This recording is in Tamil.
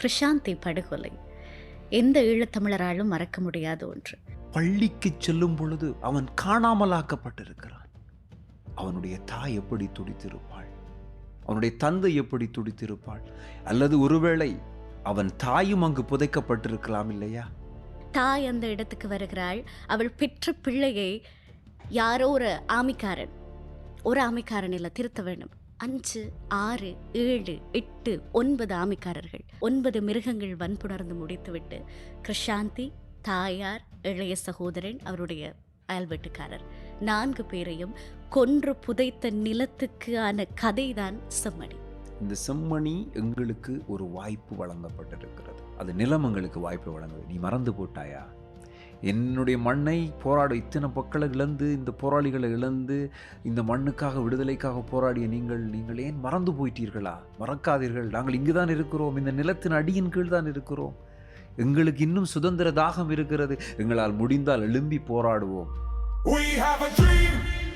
கிருஷாந்தி படுகொலை. எந்த ஈழத்தமிழராலும் மறக்க முடியாத ஒன்று. பள்ளிக்கு செல்லும் பொழுது அவன் காணாமலாக்கப்பட்டிருக்கிறான். அவனுடைய தாய் எப்படி துடித்திருப்பாள்? அவனுடைய தந்தை எப்படி துடித்திருப்பாள்? அல்லது ஒருவேளை அவன் தாயும் அங்கு புதைக்கப்பட்டிருக்கலாம் இல்லையா? தாய் அந்த இடத்துக்கு வருகிறாள். அவள் பெற்ற பிள்ளையை யாரோ ஒரு ஆமிக்காரன் ஒரு ஆமிக்காரன் இல்லை திருத்த வேண்டும். அஞ்சு ஆறு ஏழு எட்டு ஒன்பது ஆமிக்காரர்கள். ஒன்பது மிருகங்கள் வன்புணர்ந்து முடித்துவிட்டு கிருஷாந்தி தாயார் இளைய சகோதரன் அவருடைய அயல்வெட்டுக்காரர். நான்கு பேரையும் கொன்று புதைத்த நிலத்துக்கு ஆன கதைதான் செம்மணி. இந்த செம்மணி எங்களுக்கு ஒரு வாய்ப்பு வழங்கப்பட்டிருக்கிறது. அது நிலம் எங்களுக்கு வாய்ப்பு வழங்குது. நீ மறந்து போட்டாயா? என்னுடைய மண்ணை போராட இத்தனை மக்களை இழந்து இந்த போராளிகளை இழந்து இந்த மண்ணுக்காக விடுதலைக்காக போராடிய நீங்கள் நீங்கள் ஏன் மறந்து போயிட்டீர்களா? மறக்காதீர்கள். நாங்கள் இங்கு தான் இருக்கிறோம். இந்த நிலத்தின் அடியின் கீழ் தான் இருக்கிறோம். எங்களுக்கு இன்னும் சுதந்திர தாகம் இருக்கிறது. எங்களால் முடிந்தால் எழும்பி போராடுவோம். We have a dream.